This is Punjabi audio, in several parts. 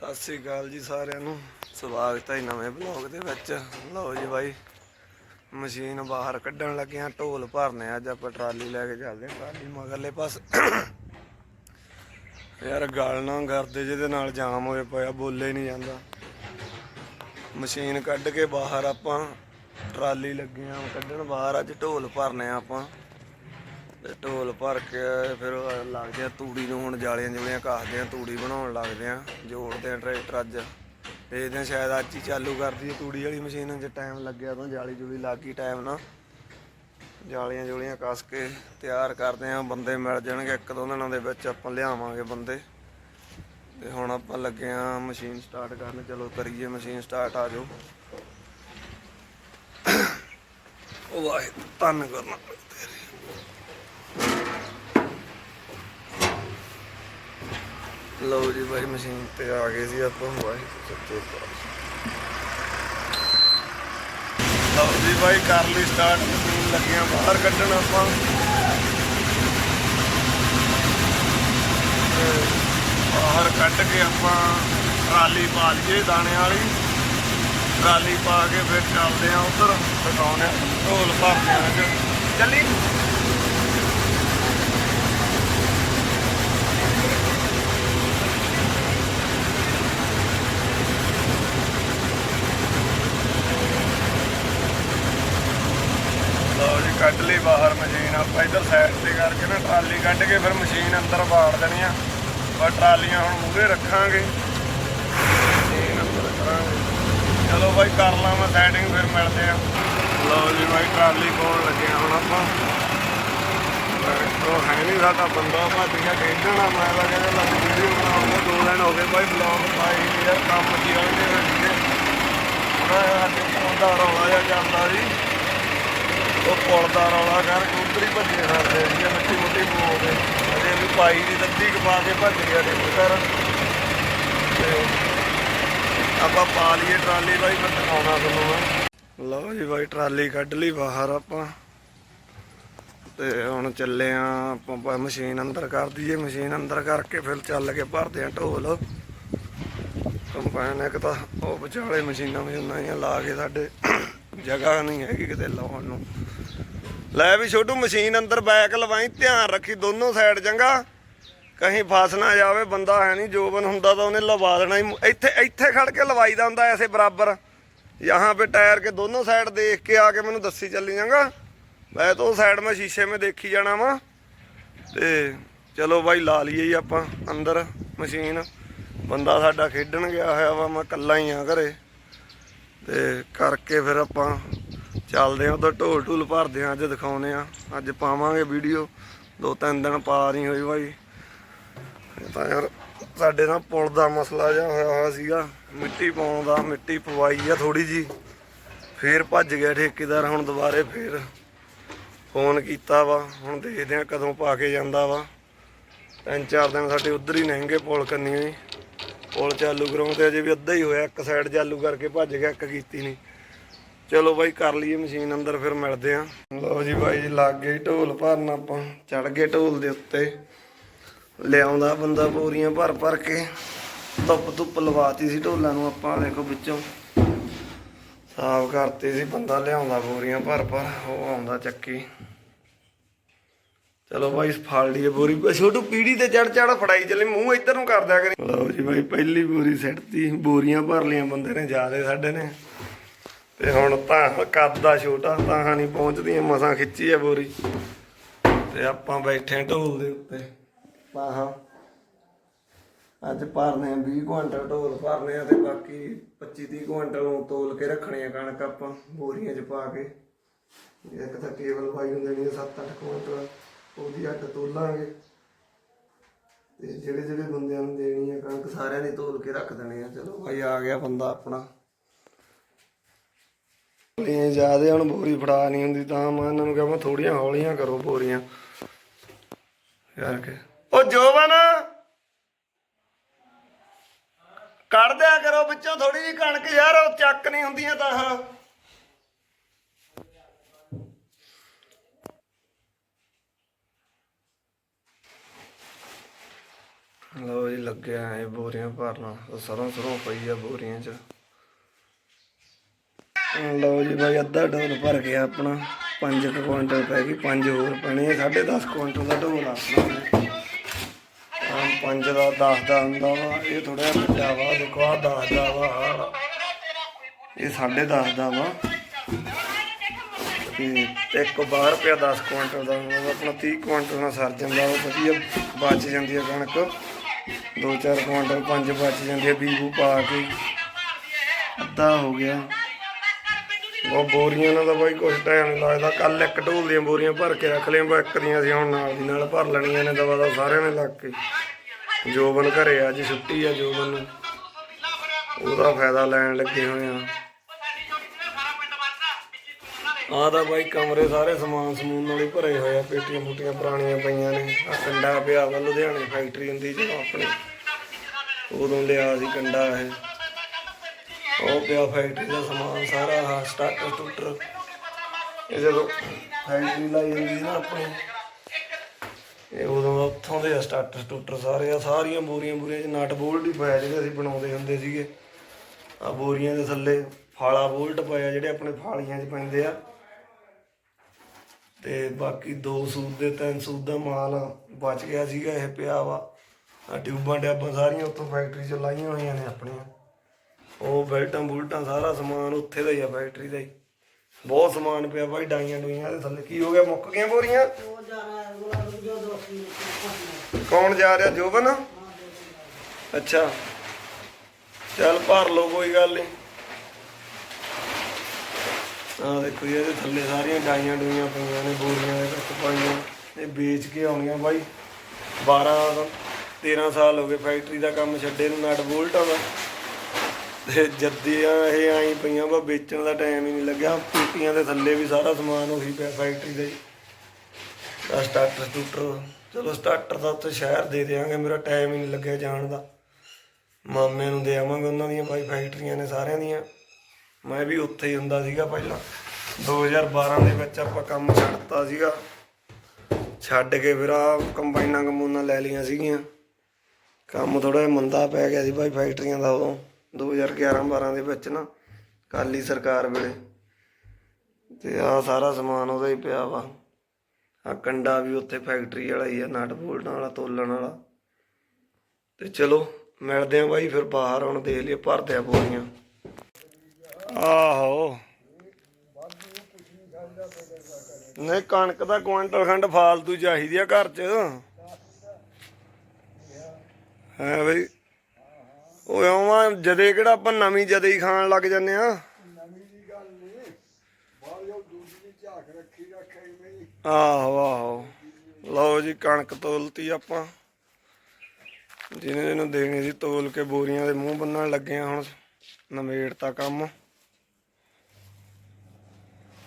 ਸਤਿ ਸ੍ਰੀ ਅਕਾਲ ਜੀ ਸਾਰਿਆਂ ਨੂੰ। ਸਵਾਗਤ ਹੈ ਨਵੇਂ ਬਲੌਗ ਦੇ ਵਿੱਚ। ਲਓ ਜੀ ਬਾਈ, ਮਸ਼ੀਨ ਬਾਹਰ ਕੱਢਣ ਲੱਗੇ ਲੱਗਿਆ ਢੋਲ ਭਰਨੇ ਅੱਜ ਆਪਾਂ ਟਰਾਲੀ ਲੈ ਕੇ ਚੱਲਦੇ ਹਾਂ, ਟਰਾਲੀ ਮਗਰਲੇ ਪਾਸ। ਯਾਰ ਗਲ ਨਾ ਕਰਦੇ ਜਿਹਦੇ ਨਾਲ ਜਾਮ ਹੋਏ ਪਿਆ ਬੋਲੇ ਨਹੀਂ ਜਾਂਦਾ। ਮਸ਼ੀਨ ਕੱਢ ਕੇ ਬਾਹਰ ਆਪਾਂ ਟਰਾਲੀ ਲੱਗੇ ਲੱਗੀਆਂ ਕੱਢਣ ਬਾਹਰ ਅੱਜ ਢੋਲ ਭਰਨੇ ਆ ਆਪਾਂ। ਤੇ ਢੋਲ ਭਰ ਕੇ ਫਿਰ ਲੱਗਦੇ ਆ ਤੂੜੀ ਨੂੰ ਹੁਣ ਜਾਲੀਆਂ ਜੁਲੀਆਂ ਕਾਸਦੇ ਆ, ਤੂੜੀ ਬਣਾਉਣ ਲੱਗਦੇ ਆ, ਜੋੜਦੇ ਆ ਟਰੈਕਟਰ ਅੱਜ। ਦੇਖਦੇ ਆ ਸ਼ਾਇਦ ਅੱਜ ਹੀ ਚਾਲੂ ਕਰਦੀ ਹੈ ਤੂੜੀ ਵਾਲੀ ਮਸ਼ੀਨ, ਜੇ ਟਾਈਮ ਲੱਗਿਆ ਤਾਂ ਜਾਲੀ ਜੁਲੀ ਲੱਗ ਗਈ ਟਾਈਮ ਨਾਲ ਜਾਲੀਆਂ ਜੁਲੀਆਂ ਕੱਸ ਕੇ ਤਿਆਰ ਕਰਦੇ ਆ, ਬੰਦੇ ਮਿਲ ਜਾਣਗੇ ਇੱਕ ਦੋ ਦਿਨਾਂ ਦੇ ਵਿੱਚ ਆਪਾਂ ਲਿਆਵਾਂਗੇ ਬੰਦੇ। ਤੇ ਹੁਣ ਆਪਾਂ ਲੱਗੇ ਆ ਮਸ਼ੀਨ ਸਟਾਰਟ ਕਰਨ, ਚਲੋ ਕਰੀਏ ਮਸ਼ੀਨ ਸਟਾਰਟ ਆ ਜਾਓ। ਉਹ ਵਾਹਿ ਧੰਨ ਕਰਨਾ ਲਓ ਜੀ, ਬਾਈ ਮਸ਼ੀਨ ਤੇ ਆ ਗਏ ਸੀ ਆਪਾਂ ਵਾਹਿ ਸੱਚੇ ਪਾਤਸ਼ਾਹ। ਲਓ ਜੀ ਬਾਈ, ਕਰ ਲਈ ਸਟਾਰਟ ਮਸ਼ੀਨ ਲੱਗਿਆ ਬਾਹਰ ਕੱਢਣ ਆਪਾਂ। ਬਾਹਰ ਕੱਢ ਕੇ ਆਪਾਂ ਟਰਾਲੀ ਪਾ ਲਈਏ ਦਾਣੇ ਵਾਲੀ। ਟਰਾਲੀ ਪਾ ਕੇ ਫਿਰ ਚੱਲਦੇ ਆ ਉਧਰ ਦਿਖਾਉਣੇ ਆ ਢੋਲ ਭਰਦੇ ਆ ਅੱਜ। ਚੱਲੀ ਲਓ ਜੀ ਕੱਢ ਲਈ ਬਾਹਰ ਮਸ਼ੀਨ ਆਪਾਂ ਇਧਰ ਸਾਈਡ ਤੇ ਕਰਕੇ ਨਾ ਟਰਾਲੀ ਕੱਢ ਕੇ ਫਿਰ ਮਸ਼ੀਨ ਅੰਦਰ ਵਾੜ ਦੇਣੀ ਆ। ਪਰ ਟਰਾਲੀਆਂ ਹੁਣ ਮੂਹਰੇ ਰੱਖਾਂਗੇ। ਚਲੋ ਬਾਈ, ਕਰ ਲਾਂ ਮੈਂ ਸੈਟਿੰਗ ਫਿਰ ਮਿਲਦੇ ਆ। ਲਓ ਜੀ ਬਾਈ, ਟਰਾਲੀ ਪਾਉਣ ਲੱਗੇ ਹੁਣ ਆਪਾਂ। ਉਹ ਹੈ ਨਹੀਂ ਸਾਡਾ ਬੰਦਾ, ਭੱਜ ਗਿਆ ਖੇਡਣਾ। ਮੈਂ ਤਾਂ ਕਹਿੰਦਾ ਲੱਗ ਵੀਡੀਓ ਬਣਾਉਂਦਾ ਦੋ ਦਿਨ ਹੋ ਗਏ ਬਾਈ ਬਲੌਗ ਪਾਈ ਯਾਰ ਕੰਮ ਕੀ ਰਹਿੰਦੇ ਨੇ ਸੀਗੇ ਉਹਨਾਂ ਦਾ ਰੌਲਾ ਜਿਹਾ ਚੱਲਦਾ ਸੀ ਉਹ ਪੁਲ ਦਾ ਰੌਲਾ ਕਰ ਉਧਰ ਭੱਜੇ ਫਿਰਦੇ ਸੀ ਮਿੱਟੀ ਮੁੱਟੀ ਬੋਲਦੇ ਅਜੇ ਵੀ ਪਾਈ ਦੀ ਦੱਦੀ ਕਪਾ ਕੇ ਭੱਜ ਗਿਆ ਦੇ ਤੇ ਆਪਾਂ ਪਾ ਲਈਏ ਟਰਾਲੀ ਬਾਈ, ਮੈਂ ਦਿਖਾਉਣਾ ਤੁਹਾਨੂੰ। ਮੈਂ ਲਓ ਜੀ ਬਾਈ, ਟਰਾਲੀ ਕੱਢ ਲਈ ਬਾਹਰ ਆਪਾਂ। ਤੇ ਹੁਣ ਚੱਲੇ ਆ ਆਪਾਂ ਮਸ਼ੀਨ ਅੰਦਰ ਕਰ ਦਈਏ। ਮਸ਼ੀਨ ਅੰਦਰ ਕਰਕੇ ਫਿਰ ਚੱਲ ਕੇ ਭਰਦੇ ਆ ਢੋਲ। ਕੰਪਾਈਨ ਇੱਕ ਤਾਂ ਉਹ ਵਿਚਾਲੇ ਮਸ਼ੀਨਾਂ ਮਸ਼ੀਨਾਂ ਲਾ ਕੇ ਸਾਡੇ ਜਗ੍ਹਾ ਨਹੀਂ ਹੈਗੀ ਕਿਤੇ ਲਾਉਣ ਨੂੰ। ਲੈ ਵੀ ਛੋਟੂ ਮਸ਼ੀਨ ਅੰਦਰ ਬੈਕ ਲਵਾਈ, ਧਿਆਨ ਰੱਖੀ ਦੋਨੋਂ ਸਾਈਡ ਚੰਗਾ। ਕਹੀਂ ਫਸ ਨਾ ਜਾਵੇ, ਬੰਦਾ ਹੈ ਨਹੀਂ, ਜੋਬਨ ਹੁੰਦਾ ਤਾਂ ਉਹਨੇ ਲਵਾ ਦੇਣਾ ਇੱਥੇ ਇੱਥੇ ਖੜ ਕੇ ਲਵਾਈ ਦਾ ਹੁੰਦਾ ਐਸੇ ਬਰਾਬਰ। ਯਹਾਂ ਪੇ ਟਾਇਰ ਕੇ ਦੋਨੋਂ ਸਾਈਡ ਦੇਖ ਕੇ ਆ ਕੇ ਮੈਨੂੰ ਦੱਸੀ ਚੱਲੀ ਜਾਂਗਾ। ਮੈਂ ਤਾਂ ਉਹ ਸਾਈਡ ਮੈਂ ਸ਼ੀਸ਼ੇ ਮੇ ਦੇਖੀ ਜਾਣਾ ਵਾ। ਤੇ ਚਲੋ ਬਾਈ, ਲਾ ਲਈਏ ਜੀ ਆਪਾਂ ਅੰਦਰ ਮਸ਼ੀਨ। ਬੰਦਾ ਸਾਡਾ ਖੇਡਣ ਗਿਆ ਹੋਇਆ ਵਾ, ਮੈਂ ਇਕੱਲਾ ਹੀ ਆ ਘਰੇ। ਤੇ ਕਰਕੇ ਫਿਰ ਆਪਾਂ ਚੱਲਦੇ ਆ ਉਧਰ ਢੋਲ ਢੂਲ ਭਰਦੇ ਆ ਅੱਜ ਦਿਖਾਉਨੇ ਆ ਅੱਜ ਪਾਵਾਂਗੇ ਵੀਡੀਓ। ਦੋ ਤਿੰਨ ਦਿਨ ਪਾ ਨਹੀਂ ਹੋਈ ਬਾਈ। ਤਾਂ ਯਾਰ ਸਾਡੇ ਨਾਲ ਪੁਲ ਦਾ ਮਸਲਾ ਜਿਹਾ ਹੋਇਆ ਹੋਇਆ ਸੀਗਾ। ਮਿੱਟੀ ਪਾਉਣ ਦਾ, ਮਿੱਟੀ ਪਵਾਈ ਆ ਥੋੜੀ ਜੀ ਫੇਰ ਭੱਜ ਗਿਆ ਠੇਕੇਦਾਰ, ਹੁਣ ਦੁਬਾਰੇ ਫੇਰ ਫੋਨ ਕੀਤਾ ਵਾ। ਹੁਣ ਦੇਖਦੇ ਆ ਕਦੋਂ ਪਾ ਕੇ ਜਾਂਦਾ ਵਾ। ਤਿੰਨ ਚਾਰ ਦਿਨ ਸਾਡੇ ਉਧਰ ਹੀ ਨਹਿੰਗੇ ਪੁਲ ਕੰਨੀ ਹੀ। ਪੁਲ ਚਾਲੂ ਕਰਾਉਂ ਤੇ ਅਜੇ ਵੀ ਅੱਧਾ ਹੀ ਹੋਇਆ, ਇੱਕ ਸਾਈਡ ਚਾਲੂ ਕਰਕੇ ਭੱਜ ਗਿਆ, ਇੱਕ ਕੀਤੀ ਨਹੀਂ। ਚਲੋ ਬਾਈ ਕਰ ਲਈਏ ਮਸ਼ੀਨ ਅੰਦਰ ਫਿਰ ਮਿਲਦੇ ਆ ਲਓ ਜੀ ਬਾਈ ਜੀ, ਲੱਗ ਗਏ ਢੋਲ ਭਰਨ ਆਪਾਂ। ਚੜ ਗਏ ਢੋਲ ਦੇ ਉੱਤੇ। ਲਿਆਉਂਦਾ ਬੰਦਾ ਬੋਰੀਆਂ ਭਰ ਭਰ ਕੇ। ਧੁੱਪ ਧੁੱਪ ਲਵਾਤੀ ਸੀ ਢੋਲਾਂ ਨੂੰ ਆਪਾਂ, ਦੇਖੋ ਵਿੱਚੋਂ। ਸਾਫ਼ ਕਰਤੇ ਸੀ ਬੰਦਾ, ਲਿਆਉਂਦਾ ਬੋਰੀਆਂ ਭਰ ਭਰ, ਉਹ ਆਉਂਦਾ ਚੱਕੀ। ਚਲੋ ਬਾਈ, ਫੜ ਲਈਏ ਬੋਰੀ। ਛੋਟੂ ਪੀੜੀ ਤੇ ਚੜ ਚੜ ਫੜਾਈ ਚੱਲੇ, ਮੂੰਹ ਇੱਧਰ ਨੂੰ ਕਰ ਦਿਆ ਕਰੀ। ਲਓ ਜੀ ਬਾਈ, ਪਹਿਲੀ ਬੋਰੀ ਸਿੱਟਤੀ। ਬੋਰੀਆਂ ਭਰ ਲੀਆਂ ਬੰਦੇ ਨੇ, ਜਿਆਦੇ ਸਾਡੇ ਨੇ। ਤੇ ਹੁਣ ਤਾਂ ਕੱਦ ਦਾ ਛੋਟਾ, ਤਾਂ ਨਹੀਂ ਪਹੁੰਚਦੀਆਂ ਮਸਾਂ ਖਿੱਚੀ ਆ ਬੋਰੀ। ਤੇ ਆਪਾਂ ਬੈਠੇ ਢੋਲ ਦੇ ਉੱਤੇ। ਪਾਹਾਂ ਅੱਜ ਭਰਨੇ ਆ 20 ਕੁਇੰਟਲ ਢੋਲ, ਭਰਨੇ ਆ ਤੇ ਬਾਕੀ 25 30 ਕੁਇੰਟਲ ਨੂੰ ਤੋਲ ਕੇ ਰੱਖਣੇ ਆ ਕਣਕ ਆਪਾਂ, ਬੋਰੀਆਂ 'ਚ ਪਾ ਕੇ। ਇੱਕ ਤਾਂ ਕੇਬਲ ਪਾਈ ਹੁੰਦੇ ਨਹੀਂ 7-8 ਕੁਇੰਟਲ, ਉਹਦੀ ਅੱਡ ਤੋਲਾਂਗੇ। ਤੇ ਜਿਹੜੇ ਜਿਹੜੇ ਬੰਦਿਆਂ ਨੂੰ ਦੇਣੀ ਆ ਕਣਕ, ਸਾਰਿਆਂ ਨੇ ਤੋਲ ਕੇ ਰੱਖ ਦੇਣੇ ਆ। ਚਲੋ ਭਾਈ ਆ ਗਿਆ ਬੰਦਾ ਆਪਣਾ। ਇਹ ਜਿਆਦੇ ਹੁਣ ਬੋਰੀ ਫੜਾ ਨਹੀਂ ਹੁੰਦੀ ਤਾਂ ਮੈਂ ਇਹਨਾਂ ਨੂੰ ਕਹਾਂ ਥੋੜੀਆਂ ਹੌਲੀਆਂ ਕਰੋ ਬੋਰੀਆਂ। ਯਾਰ ਕੇ ਉਹ ਜੋਬਨ! ਕੱਢ ਦਿਆ ਕਰੋ ਵਿੱਚੋਂ ਥੋੜੀ ਜਿਹੀ ਕਣਕ ਯਾਰ, ਉਹ ਚੱਕ ਨਹੀਂ ਹੁੰਦੀਆਂ ਤਾਂ। ਹਾਂ ਲਓ ਜੀ, ਲੱਗਿਆ ਐ ਬੋਰੀਆਂ ਭਰਨਾ। ਸਰੋਂ ਸਰੋਂ ਪਈ ਆ ਬੋਰੀਆਂ 'ਚ। ਲਓ ਜੀ ਬਾਈ, ਅੱਧਾ ਢੋਲ ਭਰ ਗਿਆ ਆਪਣਾ 5 ਕੁਇੰਟਲ ਪੈ ਗਈ 5 ਹੋਰ ਪੈਣੇ ਆ 10.5 ਕੁਇੰਟਲ ਦਾ ਢੋਲ ਆਪਣਾ। ਆਮ 5 ਦਾ 10 ਦਾ ਹੁੰਦਾ ਵਾ, ਇਹ ਥੋੜਾ ਵੱਡਾ ਵਾ, ਦੇਖੋ ਆ 10 ਦਾ ਵਾ, ਆਹ ਇਹ 10.5 ਦਾ ਵਾ। ਤੇ ਇੱਕ ਬਾਹਰ ਪਿਆ 10 ਕੁਇੰਟਲ ਦਾ ਆਪਣਾ 30 ਕੁਇੰਟਲ ਨਾਲ ਸਰ ਜਾਂਦਾ, ਉਹ ਵਧੀਆ ਬਚ ਜਾਂਦੀ ਹੈ ਕਣਕ। 2-4 ਕੁਇੰਟਲ ਪੰਜ ਬਚ ਜਾਂਦੀ ਹੈ ਬੀਬੂ ਪਾ ਕੇ। ਅੱਧਾ ਹੋ ਗਿਆ। ਉਹ ਬੋਰੀਆਂ ਨਾਲ ਤਾਂ ਬਾਈ ਕੁਛ ਟਾਈਮ ਨਹੀਂ ਲੱਗਦਾ। ਕੱਲ ਇੱਕ ਢੋਲ ਦੀਆਂ ਬੋਰੀਆਂ ਭਰ ਕੇ ਰੱਖ ਲਈਆਂ ਬਾ ਇੱਕ ਦੀਆਂ ਅਸੀਂ ਹੁਣ ਨਾਲ ਦੀ ਨਾਲ ਭਰ ਲੈਣੀਆਂ ਨੇ ਦਵਾ ਦਾ ਸਾਰਿਆਂ ਨੇ ਲੱਗ ਕੇ। ਜੋਬਨ ਘਰੇ ਅੱਜ ਛੁੱਟੀ ਆ ਜੋਬਨ ਨੂੰ। ਉਹਦਾ ਫਾਇਦਾ ਲੈਣ ਲੱਗੇ ਹੋਏ ਆ। ਆਹ ਤਾਂ ਬਾਈ ਕਮਰੇ ਸਾਰੇ ਸਮਾਨ ਸਮੂਨ ਨਾਲ ਹੀ ਭਰੇ ਹੋਏ ਆ। ਪੇਟੀਆਂ ਪੂਟੀਆਂ ਪੁਰਾਣੀਆਂ ਪਈਆਂ ਨੇ। ਆ ਕੰਡਾ ਪਿਆ ਵਾ ਲੁਧਿਆਣੇ ਫੈਕਟਰੀ ਹੁੰਦੀ ਜਦੋਂ ਆਪਣੀ। ਉਦੋਂ ਲਿਆ ਸੀ ਕੰਡਾ ਇਹ। ਉਹ ਪਿਆ ਫੈਕਟਰੀ ਦਾ ਸਮਾਨ ਸਾਰਾ, ਆਹ ਸਟਾਰਟਰ ਸਟੂਟਰ। ਇਹ ਜਦੋਂ ਫੈਕਟਰੀ ਲਾਈ ਹੁੰਦੀ ਸੀ ਨਾ ਆਪਣੇ, ਇਹ ਉਦੋਂ ਉੱਥੋਂ ਦੇ ਸਟਾਰਟਰ ਸਟੂਟਰ ਸਾਰੇ ਆ ਸਾਰੀਆਂ ਬੋਰੀਆਂ ਬੋਰੀਆਂ 'ਚ ਨਟ ਬੋਲਟ ਹੀ ਪਾਇਆ ਜਿਹੜੇ ਅਸੀਂ ਬਣਾਉਂਦੇ ਹੁੰਦੇ ਸੀਗੇ। ਆ ਬੋਰੀਆਂ ਦੇ ਥੱਲੇ ਫਾਲਾ ਬੋਲਟ ਪਾਇਆ ਜਿਹੜੇ ਆਪਣੇ ਫਾਲੀਆਂ 'ਚ ਪੈਂਦੇ ਆ। ਤੇ ਬਾਕੀ ਦੋ ਸੂਟ ਦੇ, ਤਿੰਨ ਸੂਤ ਦਾ ਮਾਲ ਬਚ ਗਿਆ ਸੀਗਾ, ਇਹ ਪਿਆ ਵਾ। ਆ ਟਿਊਬਾਂ ਟਿਊਬਾਂ ਸਾਰੀਆਂ ਉੱਥੋਂ ਫੈਕਟਰੀ 'ਚ ਲਾਈਆਂ ਹੋਈਆਂ ਨੇ ਆਪਣੀਆਂ। ਬੈਲਟਾਂ ਬੁਲਟਾਂ ਸਾਰਾ ਸਮਾਨ ਉੱਥੇ ਦਾ ਹੀ ਆ ਫੈਕਟਰੀ ਦਾ ਹੀ। ਬਹੁਤ ਸਮਾਨ ਪਿਆ ਭਾਈ ਡਾਈਆਂ ਡੂਈਆਂ ਦੇ ਥੱਲੇ। ਕੀ ਹੋ ਗਿਆ ਮੁੱਕ ਗਈਆਂ ਬੋਰੀਆਂ ਕੌਣ ਜਾ ਰਿਹਾ ਜੋਬਨ? ਅੱਛਾ। ਚੱਲ ਭਰ ਲਓ ਕੋਈ ਗੱਲ ਨਹੀਂ ਆ ਦੇਖੋ ਜੀ ਇਹਦੇ ਥੱਲੇ ਸਾਰੀਆਂ ਡਾਈਆਂ ਡੂਈਆਂ ਪਈਆਂ ਨੇ ਬੋਰੀਆਂ ਦੇ ਵਿੱਚ ਪਾਈਆਂ। ਇਹ ਵੇਚ ਕੇ ਆਉਣੀਆਂ ਬਾਈ। 12 13 ਸਾਲ ਹੋ ਗਏ ਫੈਕਟਰੀ ਦਾ ਕੰਮ ਛੱਡੇ ਨੂੰ ਨਟ ਬੋਲਟਾਂ ਦਾ ਤੇ ਜੱਦੀਆਂ ਇਹ ਆਈ ਪਈਆਂ ਵਾ, ਵੇਚਣ ਦਾ ਟਾਈਮ ਹੀ ਨਹੀਂ ਲੱਗਿਆ। ਪੀਪੀਆਂ ਦੇ ਥੱਲੇ ਵੀ ਸਾਰਾ ਸਮਾਨ ਉਹੀ ਪਿਆ ਫੈਕਟਰੀ ਦਾ। ਹੀ ਆ ਸਟਾਰਟਰ ਸਟੂਟਰ ਚਲੋ ਸਟਾਰਟਰ ਦਾ ਉੱਥੇ ਸ਼ਹਿਰ ਦੇ ਦੇਵਾਂਗੇ ਮੇਰਾ ਟਾਈਮ ਹੀ ਨਹੀਂ ਲੱਗਿਆ ਜਾਣ ਦਾ। ਮਾਮੇ ਨੂੰ ਦੇ ਆਵਾਂਗੇ ਉਹਨਾਂ ਦੀਆਂ, ਭਾਈ ਫੈਕਟਰੀਆਂ ਨੇ ਸਾਰਿਆਂ ਦੀਆਂ। ਮੈਂ ਵੀ ਉੱਥੇ ਹੀ ਹੁੰਦਾ ਸੀਗਾ ਪਹਿਲਾਂ। 2012 ਦੇ ਵਿੱਚ ਆਪਾਂ ਕੰਮ ਛੱਡਤਾ ਸੀਗਾ। ਛੱਡ ਕੇ ਫਿਰ ਆ ਕੰਬਾਈਨਾਂ ਕਮੂਨਾਂ ਲੈ ਲਈਆਂ ਸੀਗੀਆਂ। ਕੰਮ ਥੋੜਾ ਜਿਹਾ ਮੰਦਾ ਪੈ ਗਿਆ ਸੀ ਭਾਈ ਫੈਕਟਰੀਆਂ ਦਾ ਉਦੋਂ। 2011 12 ਦੇ ਵਿੱਚ ਨਾ ਕਾਲੀ ਸਰਕਾਰ ਵੇਲੇ ਤੇ ਆ ਸਾਰਾ ਸਮਾਨ ਉਹਦਾ ਹੀ ਪਿਆ ਵਾ। ਆ ਕੰਡਾ ਵੀ ਉੱਥੇ ਫੈਕਟਰੀ ਵਾਲਾ ਹੀ ਆ ਨਟ ਬੋਲਟਾਂ ਵਾਲਾ ਤੋਲਣ ਵਾਲਾ। ਤੇ ਚਲੋ ਮਿਲਦੇ ਆ ਬਾਈ ਫਿਰ ਬਾਹਰ ਹੁਣ ਦੇਖ ਲਈਏ ਭਰਦੇ ਆ ਬੋਰੀਆਂ ਆਹੋ। ਨਹੀਂ ਕਣਕ ਦਾ ਕੁਆਂਟਲ ਖੰਡ ਫਾਲਤੂ ਚਾਹੀਦੀ ਆ ਘਰ 'ਚ। ਹੈ ਬਈ। ਉਹ ਆਵਾਂ ਜਦੇ ਕਿਹੜਾ ਆਪਾਂ ਨਵੀਂ ਜਦੇ ਹੀ ਖਾਣ ਲੱਗ ਜੰਨੇ ਆ ਆਹੋ ਆਹੋ। ਲਓ ਜੀ ਕਣਕ ਤੋਲਤੀ ਆਪਾਂ। ਜਿਹਨੇ ਜਿਹਨੂੰ ਦੇਣੀ ਸੀ ਤੋਲ ਕੇ ਬੋਰੀਆਂ ਦੇ ਮੂੰਹ ਬੰਨਣ ਲੱਗੇ ਆ ਹੁਣ ਨਵੇੜਤਾ ਕੰਮ।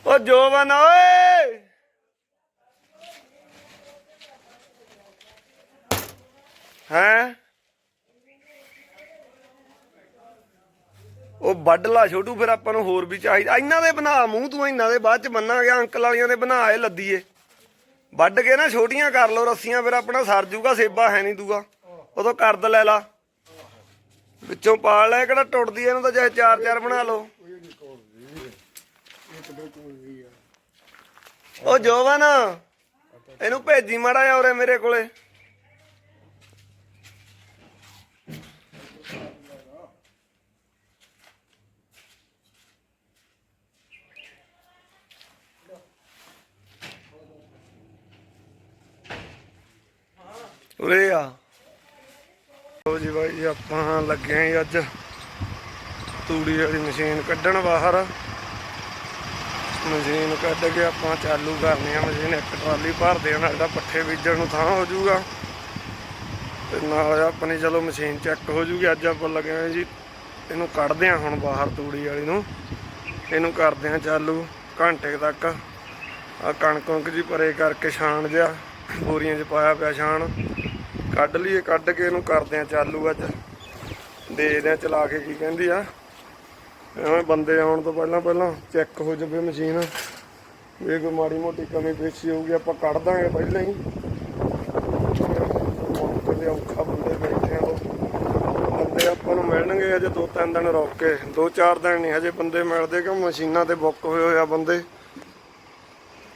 ਓ ਜੋਵਨ ਓਏ! ਹੈ? ਉਹ ਵੱਢ ਲਾ ਛੋਟੂ, ਫਿਰ ਆਪਾਂ ਨੂੰ ਹੋਰ ਵੀ ਚਾਹੀਦਾ। ਇਹਨਾਂ ਦੇ ਬਣਾ, ਮੂੰਹ ਤੂੰ ਇਹਨਾਂ ਦੇ ਬਾਅਦ ਚ ਬੰਨਾਂਗੇ ਅੰਕਲ ਵਾਲੀਆਂ ਦੇ ਬਣਾ ਲੱਦੀਏ। ਵੱਢ ਕੇ ਨਾ ਛੋਟੀਆਂ ਕਰ ਲਓ ਰੱਸੀਆਂ, ਫਿਰ ਆਪਣਾ ਸਰ ਜੂਗਾ, ਸੇਬਾ ਹੈ ਨਹੀਂ ਦੂਗਾ। ਉਦੋਂ ਕਰਦ ਲੈ ਲਾ। ਵਿੱਚੋਂ ਪਾਲ ਲੈ, ਕਿਹੜਾ ਟੁੱਟਦੀ ਇਹਨੂੰ ਤਾਂ ਚਾਹੇ ਚਾਰ ਚਾਰ ਬਣਾ ਲਓ। ਉਹ ਜੋਵਨ, ਇਹਨੂੰ ਭੇਜੀ ਮਾੜਾ ਜਿਹਾ ਉਰੇ ਮੇਰੇ ਕੋਲੇ। ਉਰੇ ਆ। ਲੋ ਜੀ ਬਾਈ ਜੀ ਆਪਾਂ ਲੱਗੇ ਆਂ ਜੀ ਅੱਜ। ਤੂੜੀ ਵਾਲੀ ਮਸ਼ੀਨ ਕੱਢਣ ਬਾਹਰ। ਮਸ਼ੀਨ ਕੱਢ ਕੇ ਆਪਾਂ ਚਾਲੂ ਕਰਨੀ ਆ ਮਸ਼ੀਨ, ਇੱਕ ਟਰਾਲੀ ਭਰਦੇ ਆ ਸਾਡਾ ਪੱਠੇ ਬੀਜਣ ਨੂੰ ਥਾਂ ਹੋ ਜਾਊਗਾ। ਤੇ ਨਾਲ ਆਪਣੀ ਚਲੋ ਮਸ਼ੀਨ ਚੈੱਕ ਹੋ ਜੂਗੀ, ਅੱਜ ਆਪਾਂ ਲੱਗੇ ਆਂ ਜੀ, ਇਹਨੂੰ ਕੱਢਦੇ ਆ ਹੁਣ ਬਾਹਰ ਤੂੜੀ ਵਾਲੀ ਨੂੰ। ਇਹਨੂੰ ਕਰਦੇ ਆ ਚਾਲੂ, ਘੰਟੇ ਤੱਕ। ਆ ਕਣਕ ਕੁਣਕ ਜੀ ਪਰੇ ਕਰਕੇ ਛਾਣ ਜਿਆ ਬੋਰੀਆਂ 'ਚ ਪਾਇਆ ਪਿਆ ਛਾਣ। ਕੱਢ ਲਈਏ, ਕੱਢ ਕੇ ਇਹਨੂੰ ਕਰਦੇ ਆ ਚਾਲੂ ਅੱਜ। ਦੇ ਆ ਚਲਾ ਕੇ ਕੀ ਕਹਿੰਦੀ ਆ। ਐਵੇਂ ਬੰਦੇ ਆਉਣ ਤੋਂ ਪਹਿਲਾਂ ਪਹਿਲਾਂ ਚੈੱਕ ਹੋ ਜਾਵੇ ਮਸ਼ੀਨ ਇਹ ਕੋਈ ਮਾੜੀ ਮੋਟੀ ਕਮੀ ਪੇਸ਼ੀ ਹੋਊਗੀ, ਆਪਾਂ ਕੱਢ ਦਾਂਗੇ ਪਹਿਲਾਂ ਹੀ। ਕਦੇ ਔਖਾ ਬੰਦੇ ਬੈਠੇ ਆ ਬੰਦੇ ਆਪਾਂ ਨੂੰ ਮਿਲਣਗੇ ਅਜੇ ਦੋ ਤਿੰਨ ਦਿਨ ਰੁਕ ਕੇ। ਦੋ ਚਾਰ ਦਿਨ ਨਹੀਂ, ਹਜੇ ਬੰਦੇ ਮਿਲਦੇ ਕਿਉਂ? ਮਸ਼ੀਨਾਂ ਤੇ ਬੁੱਕ ਹੋਏ ਹੋਇਆ ਬੰਦੇ।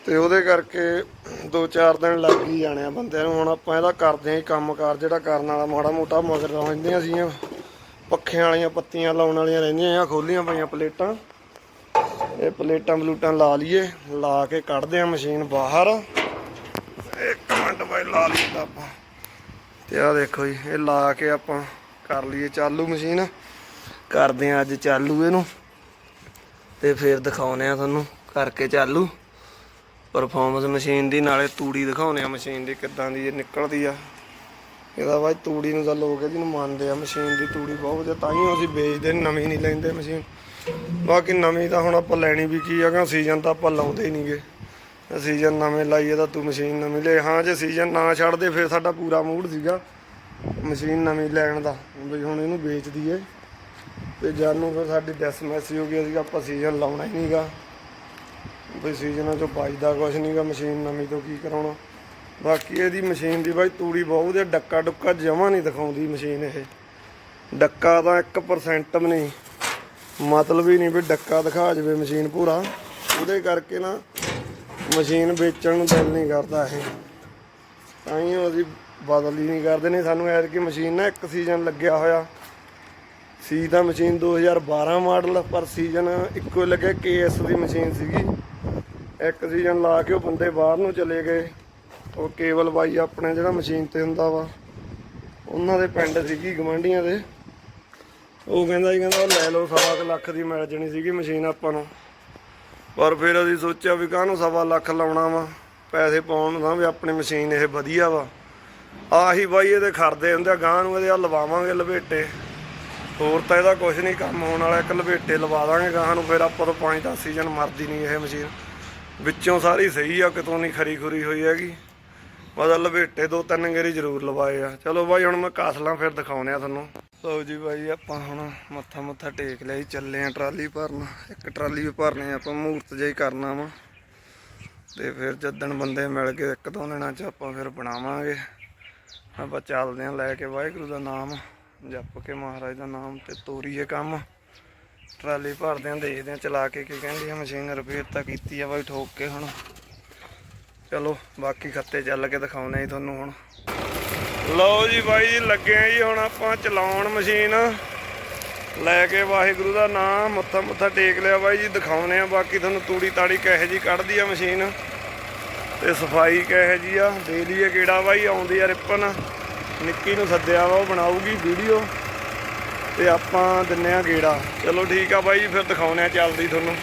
ਤੇ ਉਹਦੇ ਕਰਕੇ ਦੋ ਚਾਰ ਦਿਨ ਲੱਗ ਹੀ ਜਾਣੇ ਆ ਬੰਦਿਆਂ ਨੂੰ। ਹੁਣ ਆਪਾਂ ਇਹਦਾ ਕਰਦੇ ਆਂ ਕੰਮਕਾਰ, ਜਿਹੜਾ ਕਰਨ ਵਾਲਾ ਮਾੜਾ ਮੋਟਾ ਮਗਰ ਰਹਿੰਦੀਆਂ ਸੀਗੀਆਂ। ਪੱਖਿਆਂ ਵਾਲੀਆਂ ਪੱਤੀਆਂ ਲਾਉਣ ਵਾਲੀਆਂ ਰਹਿੰਦੀਆਂ ਆ ਖੋਲੀਆਂ ਪਈਆਂ ਪਲੇਟਾਂ। ਇਹ ਪਲੇਟਾਂ ਬਲੂਟਾਂ ਲਾ ਲਈਏ, ਲਾ ਕੇ ਕੱਢਦੇ ਆ ਮਸ਼ੀਨ ਬਾਹਰ। ਇੱਕ ਮਿੰਟ ਬਾਈ, ਲਾ ਲਈਏ ਆਪਾਂ। ਤੇ ਆ ਦੇਖੋ ਜੀ, ਇਹ ਲਾ ਕੇ ਆਪਾਂ ਕਰ ਲਈਏ ਚਾਲੂ ਮਸ਼ੀਨ। ਕਰਦੇ ਆ ਅੱਜ ਚਾਲੂ ਇਹਨੂੰ। ਤੇ ਫਿਰ ਦਿਖਾਉਨੇ ਆ ਤੁਹਾਨੂੰ, ਕਰਕੇ ਚਾਲੂ। ਪਰਫਾਰਮੈਂਸ ਮਸ਼ੀਨ ਦੀ, ਨਾਲੇ ਤੂੜੀ ਦਿਖਾਉਨੇ ਆ ਮਸ਼ੀਨ ਦੀ ਕਿੱਦਾਂ ਦੀ ਇਹ ਨਿਕਲਦੀ ਆ। ਇਹਦਾ ਬਾਅਦ ਤੂੜੀ ਨੂੰ ਤਾਂ ਲੋਕ ਇਹਨੂੰ ਮੰਨਦੇ ਆ ਮਸ਼ੀਨ ਦੀ ਤੂੜੀ ਬਹੁਤ ਵਧੀਆ, ਤਾਂ ਹੀ ਅਸੀਂ ਵੇਚਦੇ, ਨਵੀਂ ਨਹੀਂ ਲੈਂਦੇ ਮਸ਼ੀਨ ਬਾਕੀ ਨਵੀਂ ਤਾਂ ਹੁਣ ਆਪਾਂ ਲੈਣੀ ਵੀ ਕੀ ਆ, ਕਿ ਸੀਜ਼ਨ ਤਾਂ ਆਪਾਂ ਲਾਉਂਦੇ ਹੀ ਨਹੀਂਗੇ। ਸੀਜ਼ਨ ਨਵੇਂ ਲਾਈਏ ਤਾਂ ਤੂੰ ਮਸ਼ੀਨ ਨਵੀਂ ਲੈ। ਹਾਂ, ਜੇ ਸੀਜ਼ਨ ਨਾ ਛੱਡਦੇ, ਫਿਰ ਸਾਡਾ ਪੂਰਾ ਮੂਡ ਸੀਗਾ ਮਸ਼ੀਨ ਨਵੀਂ ਲੈਣ ਦਾ, ਵੀ ਹੁਣ ਇਹਨੂੰ ਵੇਚ ਦਈਏ। ਤੇ ਜਾਨੂੰ ਫਿਰ ਸਾਡੀ ਡੈਸਮੈਸੀ ਹੋ ਗਈ ਸੀ ਆਪਾਂ ਸੀਜ਼ਨ ਲਾਉਣਾ ਹੀ ਨਹੀਂਗਾ। ਵੀ ਸੀਜ਼ਨਾਂ ਚੋਂ ਬਚਦਾ ਕੁਛ ਨਹੀਂਗਾ ਮਸ਼ੀਨ ਨਵੀਂ ਤੋਂ ਕੀ ਕਰਾਉਣਾ। ਬਾਕੀ ਇਹਦੀ ਮਸ਼ੀਨ ਦੀ ਬਾਈ ਤੂੜੀ ਬਹੁਤ ਹੈ ਡੱਕਾ ਡੁੱਕਾ ਜਮਾ ਨਹੀਂ ਦਿਖਾਉਂਦੀ ਮਸ਼ੀਨ ਇਹ। ਡੱਕਾ ਤਾਂ 1% ਵੀ ਨਹੀਂ। ਮਤਲਬ ਹੀ ਨਹੀਂ ਵੀ ਡੱਕਾ ਦਿਖਾ ਜਵੇ ਮਸ਼ੀਨ ਪੂਰਾ। ਉਹਦੇ ਕਰਕੇ ਨਾ ਮਸ਼ੀਨ ਵੇਚਣ ਨੂੰ ਦਿਲ ਨਹੀਂ ਕਰਦਾ ਇਹ। ਤਾਂ ਹੀ ਉਹਦੀ ਬਦਲ ਹੀ ਨਹੀਂ ਕਰਦੇ ਨੇ ਸਾਨੂੰ ਐਤਕੀ ਮਸ਼ੀਨ ਨਾ ਇੱਕ ਸੀਜ਼ਨ ਲੱਗਿਆ ਹੋਇਆ। ਸੀ ਤਾਂ ਮਸ਼ੀਨ 2012 ਮਾਡਲ, ਪਰ ਸੀਜ਼ਨ ਇੱਕੋ ਹੀ ਲੱਗਿਆ ਕੇਐਸ ਦੀ ਮਸ਼ੀਨ ਸੀਗੀ। ਇੱਕ ਸੀਜ਼ਨ ਲਾ ਕੇ ਉਹ ਬੰਦੇ ਬਾਹਰ ਨੂੰ ਚਲੇ ਗਏ। ਉਹ ਕੇਵਲ ਬਾਈ ਆਪਣੇ ਜਿਹੜਾ ਮਸ਼ੀਨ ਤੇ ਹੁੰਦਾ ਵਾ, ਉਹਨਾਂ ਦੇ ਪਿੰਡ ਸੀਗੀ ਗਵਾਂਢੀਆਂ ਦੇ। ਉਹ ਕਹਿੰਦਾ ਜੀ, ਕਹਿੰਦਾ ਲੈ ਲਓ, ਸਵਾ ਕੁ ਲੱਖ ਦੀ ਮਿਲ ਜਣੀ ਸੀਗੀ ਮਸ਼ੀਨ ਆਪਾਂ ਨੂੰ। ਪਰ ਫਿਰ ਅਸੀਂ ਸੋਚਿਆ ਵੀ ਕਾਹਨੂੰ ਸਵਾ ਲੱਖ ਲਾਉਣਾ ਵਾ, ਪੈਸੇ ਪਾਉਣ ਨੂੰ ਤਾਂ ਵੀ ਆਪਣੀ ਮਸ਼ੀਨ ਇਹ ਵਧੀਆ ਵਾ। ਆਹੀ ਬਾਈ ਇਹਦੇ ਖੜਦੇ ਹੁੰਦੇ ਆ ਗਾਂ ਨੂੰ ਇਹਦੇ ਆ ਲਵਾਵਾਂਗੇ ਲਪੇਟੇ। ਹੋਰ ਤਾਂ ਇਹਦਾ ਕੁਝ ਨਹੀਂ, ਕੰਮ ਹੋਣ ਵਾਲਾ, ਇੱਕ ਲਪੇਟੇ ਲਵਾ ਦਾਂਗੇ ਗਾਂ ਨੂੰ, ਫਿਰ ਆਪਾਂ ਤੋਂ 5-10 ਸੀਜ਼ਨ ਮਰਦੀ ਨਹੀਂ ਇਹ ਮਸ਼ੀਨ। ਵਿੱਚੋਂ ਸਾਰੀ ਸਹੀ ਆ, ਕਿਤੋਂ ਨਹੀਂ ਖਰੀ ਖੁਰੀ ਹੋਈ ਹੈਗੀ। ਮਤਲਬ ਲਪੇਟੇ ਦੋ ਤਿੰਨ ਗੇਰੀ ਜ਼ਰੂਰ ਲਵਾਏ ਆ। ਚਲੋ ਬਾਈ, ਹੁਣ ਮੈਂ ਕਾਸਲਾਂ ਫਿਰ ਦਿਖਾਉਨੇ ਆ ਤੁਹਾਨੂੰ। ਲਓ ਜੀ ਬਾਈ, ਆਪਾਂ ਹੁਣ ਮੱਥਾ ਮੱਥਾ ਟੇਕ ਲਿਆ ਜੀ, ਚੱਲੇ ਆ ਟਰਾਲੀ ਭਰਨ। ਇੱਕ ਟਰਾਲੀ ਵੀ ਭਰਨੇ ਆਪਾਂ ਮੂਰਤ ਜਿਹਾ ਹੀ ਕਰਨਾ ਵਾ। ਤੇ ਫਿਰ ਜਦਣ ਬੰਦੇ ਮਿਲ ਗਏ, ਇੱਕ ਦੋ ਦਿਨਾਂ ਚ ਆਪਾਂ ਫਿਰ ਬਣਾਵਾਂਗੇ। ਆਪਾਂ ਚੱਲਦੇ ਆ ਲੈ ਕੇ, ਵਾਹਿਗੁਰੂ ਦਾ ਨਾਮ ਜਪ ਕੇ ਮਹਾਰਾਜ ਦਾ ਨਾਮ ਤੇ ਤੋਰੀਏ ਕੰਮ। ਟਰਾਲੀ ਭਰਦੇ ਆ ਦੇਖਦੇ ਆ ਚਲਾ ਕੇ ਕੀ ਕਹਿੰਦੀ ਆ ਮਸ਼ੀਨ ਰਿਪੇਅਰ ਤਾਂ ਕੀਤੀ ਆ ਬਾਈ, ਠੋਕ ਕੇ ਹੁਣ। ਚਲੋ, ਬਾਕੀ ਖੱਤੇ ਚੱਲ ਕੇ ਦਿਖਾਉਣੇ ਜੀ ਤੁਹਾਨੂੰ ਹੁਣ। ਲਓ ਜੀ ਬਾਈ ਜੀ, ਲੱਗੇ ਆ ਜੀ ਹੁਣ ਆਪਾਂ ਚਲਾਉਣ ਮਸ਼ੀਨ ਲੈ ਕੇ ਵਾਹਿਗੁਰੂ ਦਾ ਨਾਮ, ਮੱਥਾ ਮੁੱਥਾ ਟੇਕ ਲਿਆ ਬਾਈ ਜੀ ਦਿਖਾਉਣੇ ਆ। ਬਾਕੀ ਤੁਹਾਨੂੰ ਤੂੜੀ ਤਾੜੀ ਕਿਹੋ ਜੀ ਕੱਢਦੀ ਆ ਮਸ਼ੀਨ ਤੇ ਸਫ਼ਾਈ ਕਿਹੋ ਜੀ ਆ ਦੇ ਲਈਏ ਕਿਹੜਾ ਬਾਈ, ਆਉਂਦੀ ਆ ਰਿਪਨ। ਨਿੱਕੀ ਨੂੰ ਸੱਦਿਆ ਵਾ, ਉਹ ਬਣਾਊਗੀ ਵੀਡੀਓ ਤੇ ਆਪਾਂ ਦਿੰਨੇ ਆ ਗੇੜਾ। ਚਲੋ ਠੀਕ ਆ ਬਾਈ ਜੀ ਫਿਰ ਦਿਖਾਉਨੇ ਆ ਚੱਲਦੀ ਤੁਹਾਨੂੰ।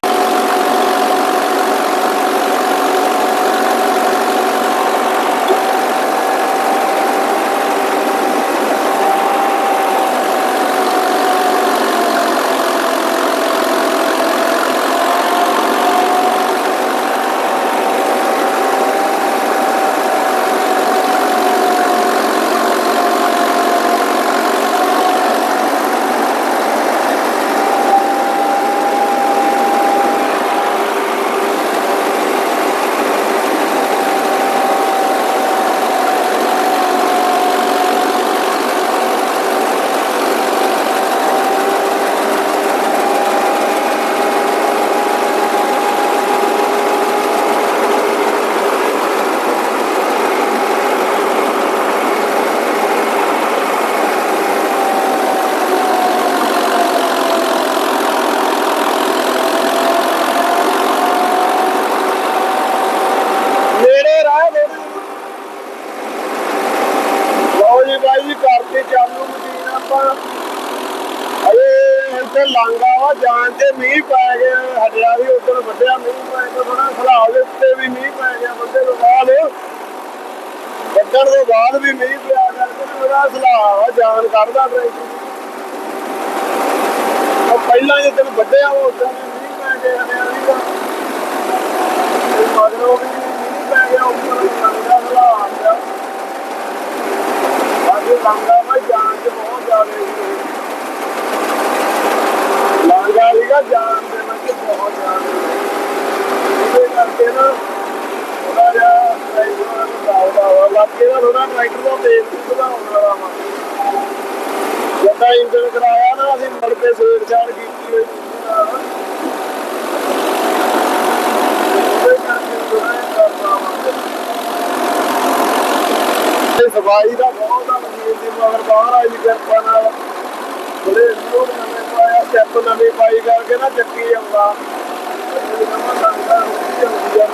ਚੱਕੀ ਨਵਾਂ ਲੱਗਦਾ ਹੁੰਦੀ ਹੁੰਦੀ ਆ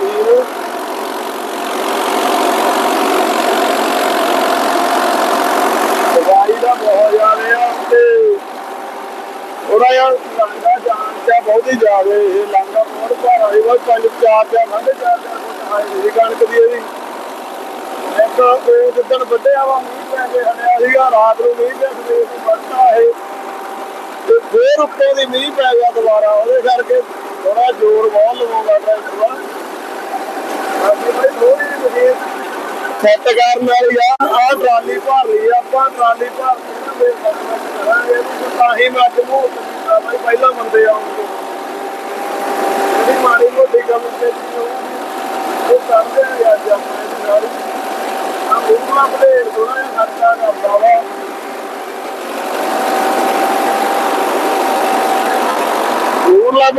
ਮਸ਼ੀਨ ਦਾ ਬਹੁਤ ਜ਼ਿਆਦਾ ਆ ਤੇ ਥੋੜਾ ਜਿਹਾ ਲਾਂਗਾ ਜਾਣ ਚ ਬਹੁਤੀ ਜ਼ਿਆਦਾ ਇਹ ਲਾਂਗਾ ਬਹੁਤ ਭਾਰਾ ਹੀ। ਬਹੁਤ ਪੰਜ ਚਾਰ ਜਾਂ ਸਾਢੇ ਚਾਰ ਚਾਰ ਫੁੱਟ ਹਾਈ ਸੀ ਕਣਕ ਦੀ ਇਹਦੀ। ਇੱਕ ਉਹ ਜਿੱਦਣ ਵੱਢਿਆ ਵਾ ਮੀਂਹ ਪੈ ਕੇ ਹਟਿਆ ਸੀਗਾ, ਰਾਤ ਨੂੰ ਮੀਂਹ ਪਿਆ ਸਵੇਰ ਨੂੰ ਇਹ। ਤੇ ਫੇਰ ਉੱਤੇ ਦੀ ਮੀਂਹ ਪੈ ਗਿਆ ਦੁਬਾਰਾ ਉਹਦੇ ਕਰਕੇ ਥੋੜਾ ਜ਼ੋਰ ਬਹੁਤ ਲਵਾਉਂਦਾ ਟਰੈਕਟਰ ਦਾ ਬਾਕੀ ਭਾਈ ਥੋੜੀ ਜਿਹੀ ਮਸ਼ੀਨ ਸੈੱਟ ਕਰਨ ਵਾਲੀ ਆ ਆਹ ਟਰਾਲੀ ਭਰ ਲਈ ਆ, ਆਪਾਂ ਟਰਾਲੀ ਭਰ ਕੇ ਨਾ ਫੇਰ ਸੈੱਟ ਕਰਾਂਗੇ। ਤੇ ਤਾਂ ਹੀ ਮੈਂ ਅੱਜ ਮੂਹਰਤ ਕੀਤਾ ਭਾਈ ਪਹਿਲਾਂ ਬੰਦੇ ਆਉਣਗੇ ਜਿਹੜੀ ਮਾੜੀ ਮੋਟੀ ਕੰਮ ਤੇ ਉਹ ਕਰਦੇ ਆ ਅੱਜ ਆਪਾਂ ਇਹਦੇ ਨਾਲ। ਆ ਮੂੰਹ ਆਪਣੇ ਥੋੜਾ ਜਿਹਾ ਖਰਚਾ ਕਰਦਾ ਵਾ। ਹੋਰ ਲੱਭ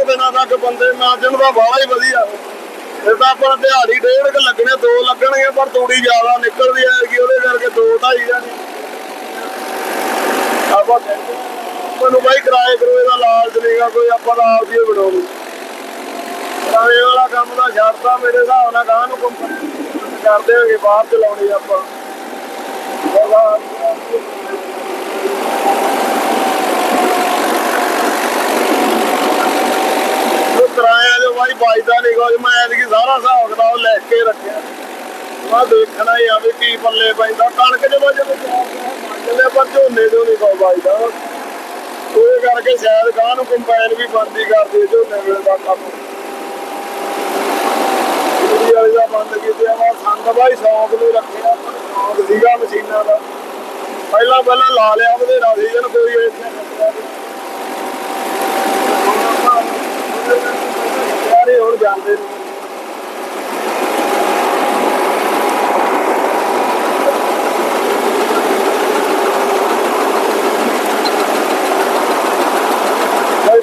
2 ਦਿਨਾਂ ਤੱਕ ਬੰਦੇ ਮਾਜਨ ਦਾ ਬਾਹਲਾ ਹੀ ਵਧੀਆ। ਇਹਦਾ ਆਪਾਂ ਦਿਹਾੜੀ ਡੇਢ ਕ ਲੱਗਣੇ 2 ਲੱਗਣਗੇ, ਪਰ ਤੂੜੀ ਜ਼ਿਆਦਾ ਨਿਕਲਦੀ ਆਏਗੀ ਉਹਦੇ ਕਰਕੇ 2 2.5 ਜਾਣੀ ਆਪਾਂ ਮੈਨੂੰ ਬਾਈ ਕਿਰਾਏ ਕਰੋਏ ਦਾ ਲਾਲਚ ਨਹੀਂਗਾ ਕੋਈ ਆਪਾਂ ਦਾ ਆਪ ਹੀ ਬਣਾਉਣੀ। ਕਿਰਾਏ ਵਾਲਾ ਕੰਮ ਦਾ ਛੱਡਦਾ ਮੇਰੇ ਹਿਸਾਬ ਨਾਲ ਗਾਂ ਨੂੰ ਕੰਪਨੀ ਕਰਦੇ ਹੋਗੇ ਬਾਹਰ ਚਲਾਉਣੀ ਆਪਾਂ। ਕਿਰਾਇਆ ਜੋ ਬਾਈ ਬਾਈਦਾ ਨਹੀਂ ਕੁਝ ਮੈਂ ਐਤਕੀ ਸਾਰਾ ਹਿਸਾਬ ਕਿਤਾਬ ਲੈ ਕੇ ਰੱਖਿਆ। ਮੈਂ ਦੇਖਣਾ ਹੀ ਆ ਵੀ ਕੀ ਪੱਲੇ ਪੈਂਦਾ। ਕਣਕ ਜਦੋਂ ਜਦੋਂ ਮੰਗਲੇ ਪਰ ਝੋਨੇ ਜੋ ਨਹੀਂ ਕੋ ਬਾਈਦਾ। ਉਹ ਕਰਕੇ ਸ਼ਾਇਦ ਗਾਂ ਨੂੰ ਕੰਪਾਈਨ ਵੀ ਬੰਦੀ ਕਰਦੀ ਝੋਨੇ ਵੇਲੇ ਦਾ ਕੰਮ। ਜਿਹੜੀ ਵਾਲੀ ਦਾ ਬੰਦ ਕੀਤੇ ਆ ਵਾ ਸੰਦ ਬਾਈ ਸ਼ੌਂਕ ਨੂੰ ਰੱਖਿਆ ਸ਼ੌਂਕ ਸੀਗਾ ਮਸ਼ੀਨਾਂ ਦਾ। ਪਹਿਲਾਂ ਪਹਿਲਾਂ ਲਾ ਲਿਆ ਬਥੇਰਾ ਸੀਜ਼ਨ ਕੋਈ ਇਹ ਸਾਰੇ ਹੁਣ ਜਾਂਦੇ ਨੇ।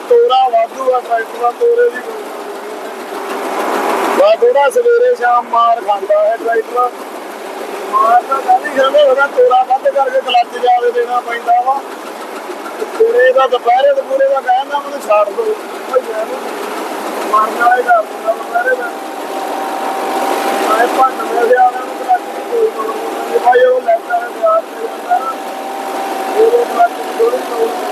ਤੋਰਾ ਵਾਧੂ ਆ, ਟਰੈਕਟਰ ਤੋਰੇ ਦੀ ਵਾ ਥੋੜਾ ਸਵੇਰੇ ਸ਼ਾਮ ਮਾਰ ਖਾਂਦਾ ਹੈ ਟਰੈਕਟਰ, ਮਾਰ ਤਾਂ ਕਾਹਦੀ ਖਾਂਦਾ ਉਹਦਾ ਤੋਰਾ ਵੱਧ ਕਰਕੇ ਕਲੱਚ ਜਾਵੇ ਦੇਣਾ ਪੈਂਦਾ ਵਾ। ਤੋਰੇ ਦਾ ਦੁਪਹਿਰੇ ਤੇ ਪੂਰੇ ਦਾ ਕਹਿੰਦਾ ਮੈਨੂੰ ਛੱਡ ਦੋ। ਭਾਈ ਯਾਰ ਮਾਰਨ ਵਾਲੇ ਦਾ ਦੁਪਹਿਰੇ ਦਾ ਮੈਂ ਪੰਨ ਮੇਰੇ ਆਣਾ ਨੂੰ ਕਲੱਚ ਦੀ ਕੋਈ ਲੋੜ ਨਹੀਂ